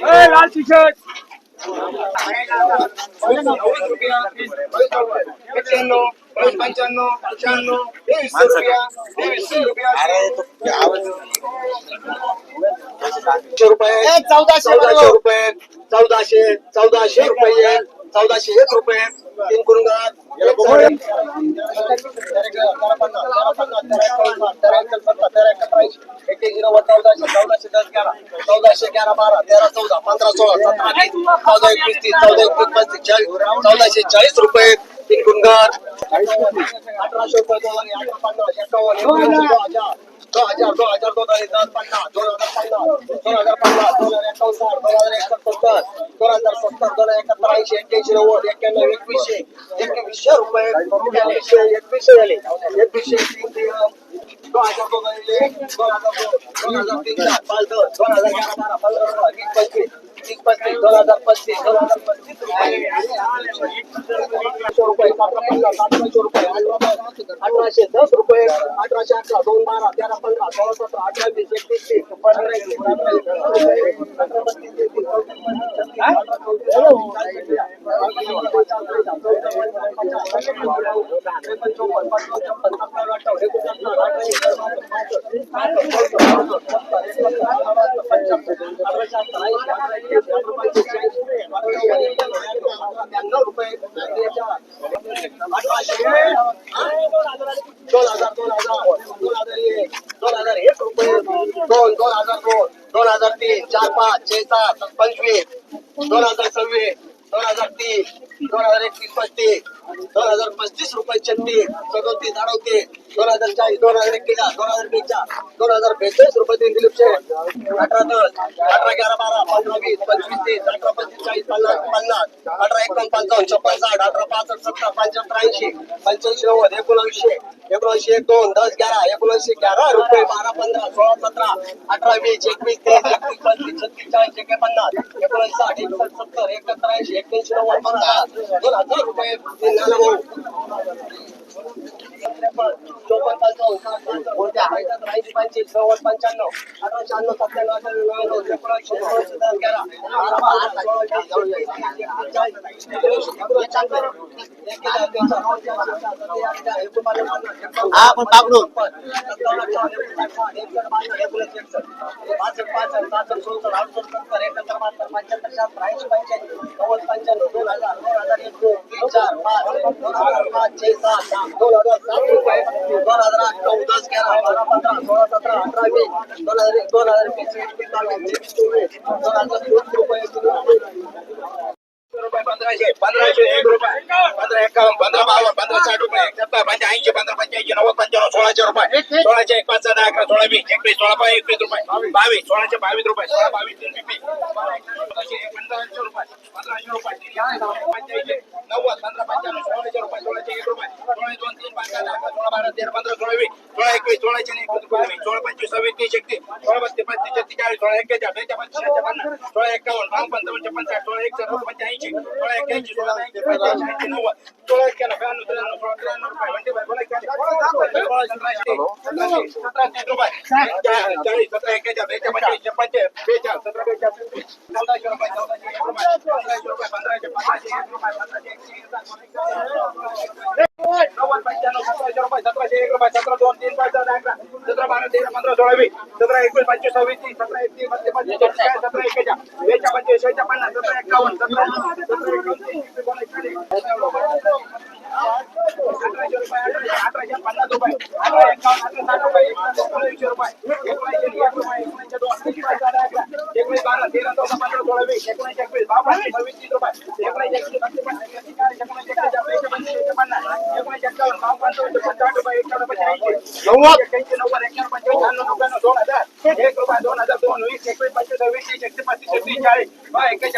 लाल T shirt एक्क्याण्णव पंच्याण्णव शहाण्णव तेवीसशे रुपया तेवीसशे रुपया चौदाशे रुपये चौदाशे रुपये चौदाशे चौदाशे रुपये चौदाशे एक रुपये चौदाशे दस ग्यारा चौदाशे बारा तेरा चौदा पंधरा सोळा सतरा चौदा एकवीस तीस चौदा एकवीस पस्तीस चाळीस चौदाशे चाळीस रुपये तीन गुणगार अठराशे रुपये दोन अठरा पंधराशे एकावन्न. दो हजार दो हजार दो हजार दस पन्नास दोन हजार पन्नास दोन हजार पन्नास दोन हजार एकावन्न दोन हजार एकाहत्तर दोन हजार सत्तर दोन हजार एकाहत्तर ऐंशी एक्क्याऐंशी नव्वद एक्क्याण्णव एकवीसशे एकवीसशे रुपये एकवीसशे एकवीसशे झाले एकवीसशे तीन तीन दोन हजार दोन झाले दोन हजार दोन दोन हजार तीन चार पाच दोन दोन हजार अकरा बारा पंधरा सोळा वीस पंचवीस तीस पस्तीस दोन हजार पस्तीस दोन हजार पस्तीस रुपये अठराशे रुपये अठराशे दस रुपये अठराशे अठरा दोन बारा तेरा पंधरा सोळा सतरा अठरा वीस एकवीस तीस पंधरा दोन हज़ार दोन हज़ार दोन हज़ार एक दोन हज़ार एक रुपये दोन दोन हज़ार दोन दोन हज़ार तीन चार पाच छे सात पंचवीस दोन हज़ार सव्वीस दोन हज़ार तीन दोन हज़ार एकतीस पस्तीस दोन हज़ार पस्तीस रुपये छत्तीस सदोतीस अडोतीस दोन हजार चाळीस दोन हजार एक्केचाळीस दोन हजार बेचाळीस दोन हजार बेचाळीस रुपये तीन दिलीपचे. अठरा दस अठरा ग्यारा बारा पंधरा वीस पंचवीस तीस अठरा पंचवीस चाळीस पन्नास पन्नास अठरा एकोण पंचावन्न छप्पन साठ अठरा पासष्ट सत्तर पंच्याहत्तर ऐंशी पंच्याऐंशी नव्वद एकोणऐंशी एकोणऐंशी एक दोन दस ग्यारा एकोणऐंशी ग्यारा रुपये बारा पंधरा सोळा सतरा अठरा वीस एकवीस तीस एकवीस पंचवीस छत्तीस चाळीस एके पन्नास एकोणऐंशी साठ एकसष्ट सत्तर एकाहत्तर ऐंशी एक्क्याऐंशी नव्वद पन्नास दोन हजार रुपये. चोपन्न पंचावन्न कोणत्या हैदरात राहील पंचवीस नव्वद पंच्याण्णव अठरा शहाण्णव सत्त्याण्णव अठ्ठ्याण्णव एकोणऐंशी एकोणऐंशी दहा तेरा हा पण पाकडून पंच्याण्णव दोन हजार एकोणऐंशी दस ग्यारा बारा बारा सोळा वीस एकवीस चाळीस एकोणऐंशी हा, पण पकडून. रुपये पंधराशे पंधराशे एक रुपये पंधरा एकावन्न पंधरा बावन्न पंधरा साठ रुपये सत्तर पंचा ऐंशी पंधरा पंच्याऐंशी नव्वद पंच्याण्णव सोळाशे रुपये सोळाशे एक पाच सहा अकरा सोळा वीस एकवीस सोळा पाच एकवीस रुपये बावीस सोळाशे बावीस रुपये सोळा बावीस तीन वीस पंधराशे एक पंधराशे रुपये पंधराशे रुपये पंच्याऐंशी सोळा एक्केचाळीस बेचाळीस पंचवीस पन्नास सोळा एकावन्न बावन्न पंचावन्न छप्पन साठ सोळा एकसष्ट पंच्याऐंशी सोळा एक्क्याऐंशी सोळा ऐंशी पंच्याऐंशी ऐंशी नव्वद सोळा एक्क्याण्णव ब्याण्णव त्र्याण्णव सोळा त्र्याण्णव रुपये सोळा एक्क्याण्णव सतराशे रुपये चाळीस सतरा एक्केचाळीस बेचाळीस पंचवीस पंचवीस बेचाळीस सतरा बेचाळीस चौदाशे रुपये चौदाशे एक रुपये पंधराशे रुपये पंधराशे पंधराशे एक रुपये पंधराशे एकशे नव्वद पंच्याण्णव सतराशे रुपये सतराशे एक रुपये सतरा दोन तीन पाच सतरा बारा तेरा पंधरा सोळा वीस सतरा एकवीस पंचवीस सव्वीस तीस सतरा એક રૂપિયા દોન હજાર દોન વીસ એકવીસ પચીસ વીસ એકવીસ પચીસ ત્રીસ ચાલીસ એકવીસ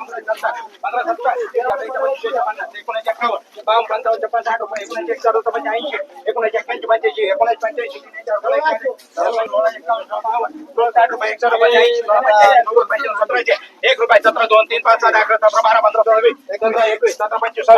बावन्न सोळा साठ रुपये एकसष्ट रुपये ऐंशी सोळा पंच्याऐंशी नव्वद पंच्याण्णव सतराशे एक सतरा पंचवीस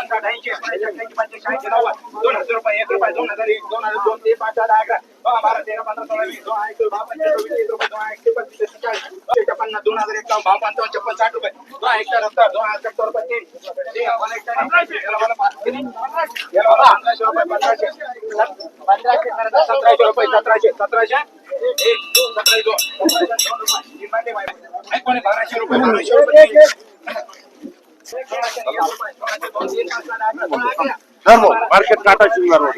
सव्वीस एकवीस सतरा पंचेचाळीस सतरा चाळीस दोन हज़ार रुपये एक रुपये दोन हज़ार एक दोन हज़ार दोन तीन पाच सहा अकरा बारा तेरा पंधरा सोळा वीस दोन एकवीस बारा पंचवीस सव्वीस रुपये दोन एकशे पस्तीस चाळीस पन्नास दोन हज़ार एकावन्न बावन्न पंचावन्न छप्पन साठ रुपये दोन एकशे सत्तर दोन हज़ार सत्तर रुपये तीन पंधराशे रुपये पंधराशे पंधराशे सतराशे रुपये सतराशे सतराशे एक दोन सतराशे दोन बाराशे रुपये बाराशे रुपये ધર્મો માર્કેટ ટાટા શનિવાર રોડ.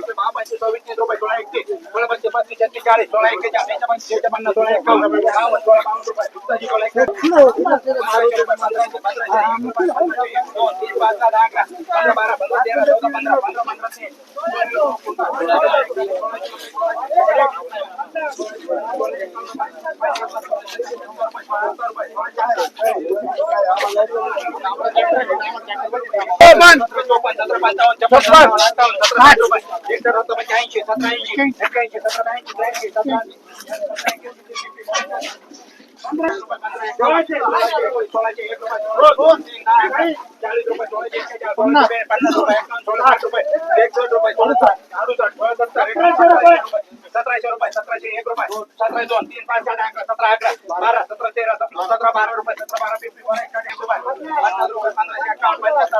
પંદર सतराशे रुपये सतराशे एक रुपये सतरा दोन तीन पाच सात अकरा सतरा बारा सतरा तेरा सतरा बारा रुपये सतरा बारा पिंपरी एक रुपये पन्नास रुपये पंधराशे अकाउंट पंच्याहत्तर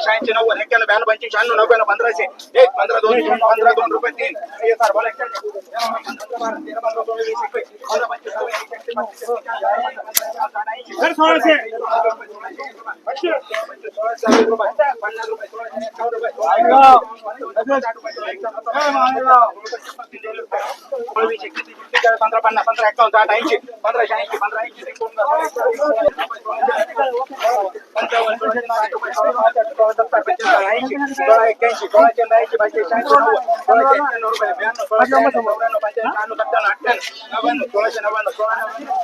शहाऐंशी नव्वद एक्क्याण्णव ब्याण्णव पंच्याऐंशी शहाण्णव नव्याण्णव पंधराशे एक पंधरा दोन तीन पंधरा दोन रुपये तीन सर बोला एक्क्याण्णव पंधरा बारा तेरा पंधरा सोळा वीस एकवीस पंधरा पंचवीस सव्वीस एकवीस पंचवीस सत्तेचाळीस ऐंशी सोळाशे पन्नास रुपये बावीस एकवीस पंधरा पन्नास पंधरा एकावन्न साठ ऐंशी. पंधराशे ऐंशी पंधरा ऐंशी पंचावन्न सोळा एक्क्याऐंशी सोळा चंद्र ऐंशी पंच्याऐंशी ऐंशी नव्वद सोळाशे ऐंशी रुपये ब्याण्णव सोळाशे ऐंशी नव्याण्णव पंच्याण्णव शहाण्णव सत्त्याण्णव अठ्ठ्याण्णव नव्याण्णव सोळाशे नव्याण्णव सोळा नव्याण्णव